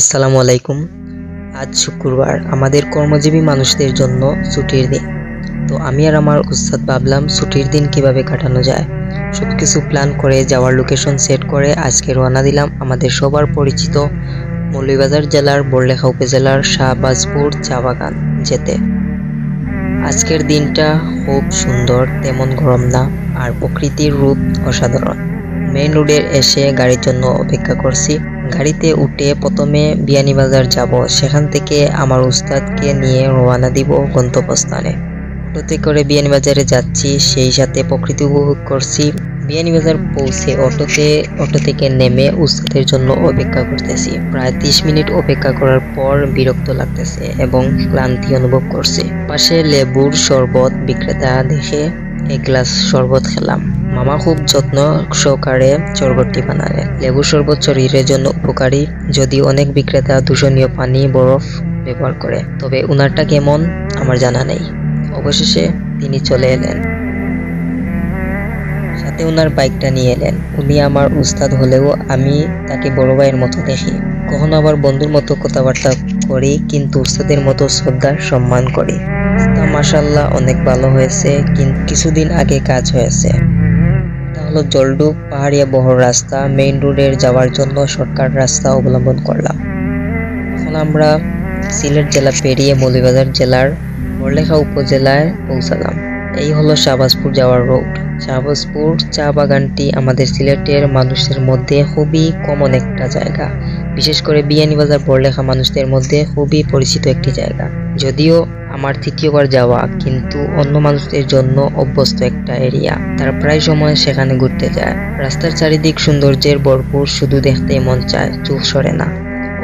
আসসালামু আলাইকুম। আজ শুক্রবার আমাদের কর্মজীবী মানুষদের জন্য ছুটির দিন। তো আমি আর আমার উস্তাদ ভাবলাম ছুটির দিন কীভাবে কাটানো যায়। সব কিছু প্ল্যান করে, যাওয়ার লোকেশন সেট করে আজকে রওনা দিলাম আমাদের সবার পরিচিত মৌলভীবাজার জেলার বড়লেখা উপজেলার শাহবাজপুর চা বাগান যেতে। আজকের দিনটা খুব সুন্দর, তেমন গরম না, আর প্রকৃতির রূপ অসাধারণ। মেইন রোডে এসে গাড়ির জন্য অপেক্ষা করছি। গাড়িতে উঠে প্রথমে বিয়ানীবাজার যাব। সেখান থেকে আমার উস্তাদকে নিয়ে রওনা দিব গন্তব্যস্থানে। অটোতে করে বিয়ানীবাজারে যাচ্ছি, সেই সাথে প্রকৃতি উপভোগ করছি। বিয়ানীবাজার পৌঁছে অটোতে, অটো থেকে নেমে উস্তাদের জন্য অপেক্ষা করতেছি। প্রায় তিরিশ মিনিট অপেক্ষা করার পর বিরক্ত লাগতেছে এবং ক্লান্তি অনুভব করছে। পাশে লেবুর শরবত বিক্রেতা দেখে এক গ্লাস শরবত খেলাম। মামা খুব যত্ন সহকারে শরবতটি বানালেন লেবু শরবত শরীরের জন্য উপকারী যদি অনেক বিক্রেতা দূষণীয় পানি, বরফ ব্যবহার করে। তবে উনারটা কেমন, আমার জানা নেই। অবশেষে তিনি চলে এলেন। সাথে ওনার বাইকটা নিয়ে এলেন। উনি আমার উস্তাদ হলেও আমি তাকে বড় ভাইয়ের মতো দেখি। কখনো আবার বন্ধুর মতো কথাবার্তা করি, কিন্তু উস্তাদের মতো শ্রদ্ধার সম্মান করি। মাসাল্লাহ অনেক ভালো হয়েছে, কিন্তু কিছুদিন আগে কাজ হয়েছে। হলো জলডুব পাহাড়িয়া বহর রাস্তা মেইন রোডের যাওয়ার জন্য শর্টকাট রাস্তা অবলম্বন করলাম। এখন আমরা সিলেট জেলা পেরিয়ে মৌলিবাজার জেলার বড়লেখা উপজেলায় পৌঁছালাম। এই হলো শাহবাজপুর যাওয়ার রোড শাহবাজপুর চা বাগানটি আমাদের সিলেটের মানুষের মধ্যে খুবই কমন একটা জায়গা। বিশেষ করে বিয়ানীবাজার বড়লেখা মানুষদের মধ্যে খুবই পরিচিত একটি জায়গা। যদিও আমার তৃতীয়বার যাওয়া, কিন্তু অন্য মানুষদের জন্য অভ্যস্ত একটা এরিয়া। তারা প্রায় সময় সেখানে ঘুরতে যায়। রাস্তার চারিদিক সৌন্দর্যের ভরপুর, শুধু দেখতে মন চায় চুল সরে না।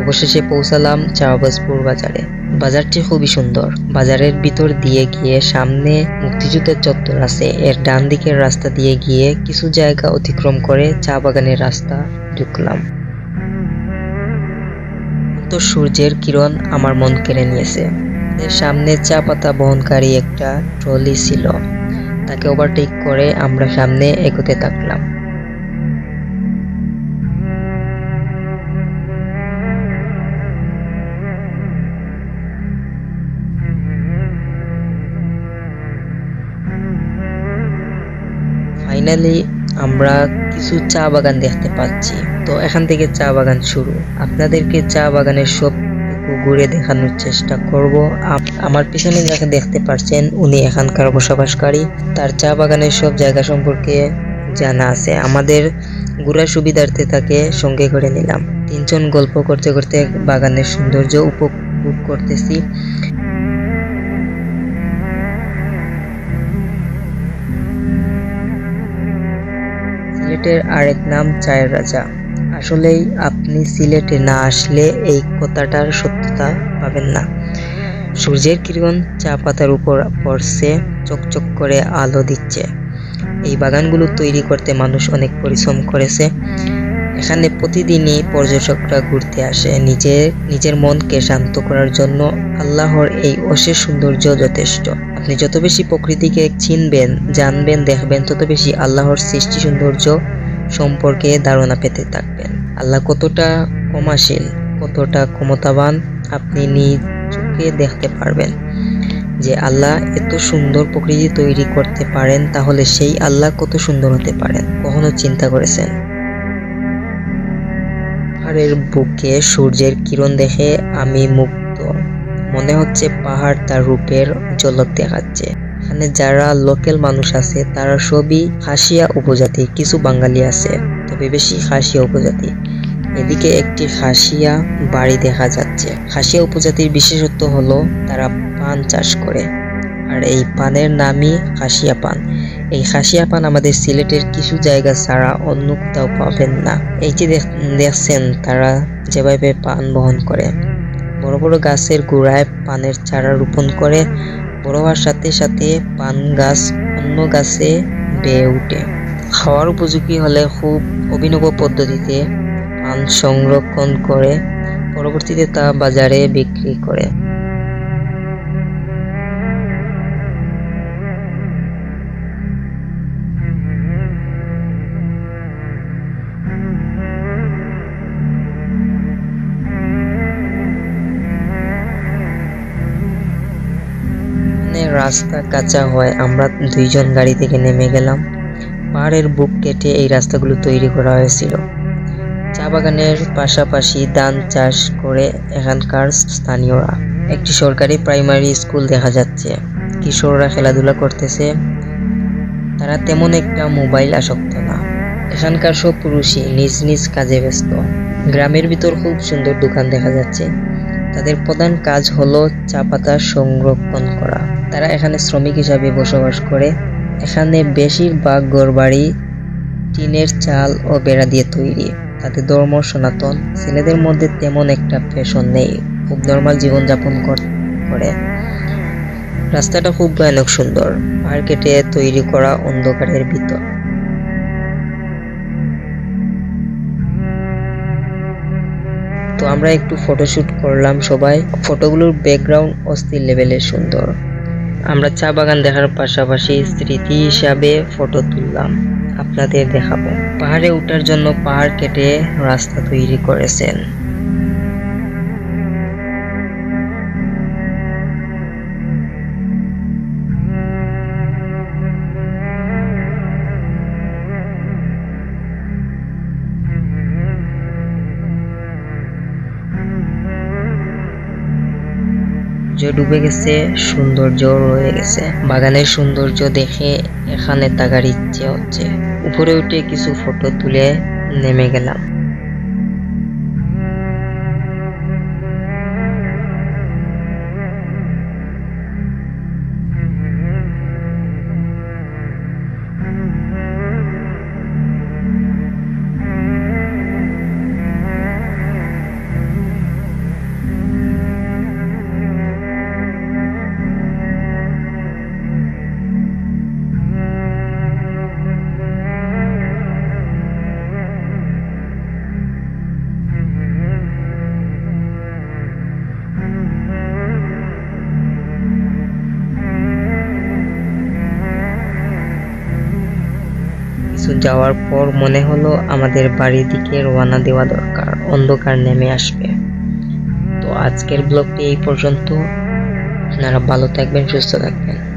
অবশেষে পৌঁছালাম চাওয়াবাজপুর বাজারে। বাজারটি খুবই সুন্দর। বাজারের ভিতর দিয়ে গিয়ে সামনে মুক্তিযুদ্ধের চত্বর আছে। এর ডান দিকের রাস্তা দিয়ে গিয়ে কিছু জায়গা অতিক্রম করে চা বাগানের রাস্তা ঢুকলাম। তো সূর্যের কিরণ আমার মন কেড়ে নিয়েছে। সামনে চা পাতা বহনকারী একটা ট্রলি ছিল। তাকে ওভারটেক করে আমরা সামনে এগোতে থাকলাম। ফাইনালি আমরা কিছু চা বাগান দেখতে পাচ্ছি। তো এখান থেকে চা বাগান শুরু। আপনাদেরকে চা বাগানের সব ঘুরে দেখানোর চেষ্টা করব। আমার পিছনে যাকে দেখতে পাচ্ছেন উনি এখানকার বসবাসকারী। তার চা বাগানের সব জায়গা সম্পর্কে জানা আছে। আমাদের ঘোরার সুবিধার্থে তাকে সঙ্গে করে নিলাম। তিনজন গল্প করতে করতে বাগানের সৌন্দর্য উপভোগ করতেছি। সিলেটের আরেক নাম চায়ের রাজা। আসলেই আপনি সিলেটে না আসলে এই কথাটার সত্যতা পাবেন না। সূর্যের কিরণ চা পাতার উপর পড়ছে, চকচক করে আলো দিচ্ছে। এই বাগানগুলো তৈরি করতে মানুষ অনেক পরিশ্রম করেছে। এখানে প্রতিদিনই পর্যটকরা ঘুরতে আসে। নিজের নিজের মনকে শান্ত করার জন্য আল্লাহর এই অশেষ সৌন্দর্য যথেষ্ট। আপনি যত বেশি প্রকৃতিকে চিনবেন, জানবেন, দেখবেন, তত বেশি আল্লাহর সৃষ্টি সৌন্দর্য সম্পর্কে ধারণা পেতে থাকবেন। আল্লাহ কতটা ক্ষমাশীল, কতটা ক্ষমতাবান আপনি নিজ চোখে দেখতে পারবেন। যে আল্লাহ এত সুন্দর প্রকৃতি তৈরি করতে পারেন, তাহলে সেই আল্লাহ কত সুন্দর হতে পারেন, কখনো চিন্তা করেছেন? পাহাড়ের বুকে সূর্যের কিরণ দেখে আমি মুগ্ধ। মনে হচ্ছে পাহাড় তার রূপের ঝলক দেখাচ্ছে। এখানে যারা লোকাল মানুষ আছে, তারা সবই খাসিয়া উপজাতি, কিছু বাঙালি আছে, তবে বেশি খাসিয়া উপজাতি। এদিকে একটি খাসিয়া বাড়ি দেখা যাচ্ছে। খাসিয়া উপজাতির বিশেষত্ব হলো তারা পান চাষ করে। আর এই পানের নামই খাসিয়া পান। এই খাসিয়া পান আমাদের সিলেটের কিছু জায়গা ছাড়া অন্য কোথাও পাবেন না। এই যে দেখ- দেখছেন তারা যেভাবে পান বহন করে। বড় বড় গাছের গোড়ায় পানের চারা রোপণ করে বড় হওয়ার সাথে সাথে পান গাছ অন্য গাছে বেয়ে ওঠে। খাওয়ার উপযোগী হলে খুব অভিনব পদ্ধতিতে পান সংরক্ষণ করে, পরবর্তীতে তা বাজারে বিক্রি করে। রাস্তা কাঁচা হয়, আমরা দুইজন গাড়ি থেকে নেমে গেলাম। পাহাড়ের বুক কেটে এই রাস্তাগুলো তৈরি করা হয়েছিল। চা বাগানের পাশাপাশি ধান চাষ করে এখানকার স্থানীয়রা। একটি সরকারি প্রাইমারি স্কুল দেখা যাচ্ছে। কিশোররা খেলাধুলা করতেছে। তারা তেমন একটা মোবাইল আসক্ত না। এখানকার সব পুরুষই নিজ নিজ কাজে ব্যস্ত। গ্রামের ভিতর খুব সুন্দর দোকান দেখা যাচ্ছে। তাদের প্রধান কাজ হলো চা পাতা সংরক্ষণ করা। তারা এখানে শ্রমিক হিসাবে বসবাস করে। এখানে বেশিরভাগ ঘরবাড়ি টিনের চাল ও বেড়া দিয়ে তৈরি। তাদের ধর্ম সনাতন। ছেলেদের মধ্যে তেমন একটা ফ্যাশন নেই। খুব নর্মাল জীবনযাপন করে রাস্তাটা খুব ভয়ানক সুন্দর। মার্কেটে তৈরি করা অন্ধকারের ভিতর। তো আমরা একটু ফটোশুট করলাম সবাই। ফটোগুলোর ব্যাকগ্রাউন্ড অস্থির লেভেলের সুন্দর। আমরা চা বাগান দেখার পাশাপাশি স্মৃতি হিসাবে ফটো তুললাম। আপনাদের দেখাবো। পাহাড়ে উঠার জন্য পাহাড় কেটে রাস্তা তৈরি করেছেন। সূর্য ডুবে গেছে সৌন্দর্য রয়ে গেছে। বাগানের সৌন্দর্য দেখে এখানে থাকার ইচ্ছে হচ্ছে। উপরে উঠে কিছু ফটো তুলে নেমে গেলাম। যাওয়ার পর মনে হলো আমাদের বাড়ির দিকে রওনা দেওয়া দরকার, অন্ধকার নেমে আসবে। তো আজকের ব্লগটি এই পর্যন্ত। আপনারা ভালো থাকবেন, সুস্থ থাকবেন।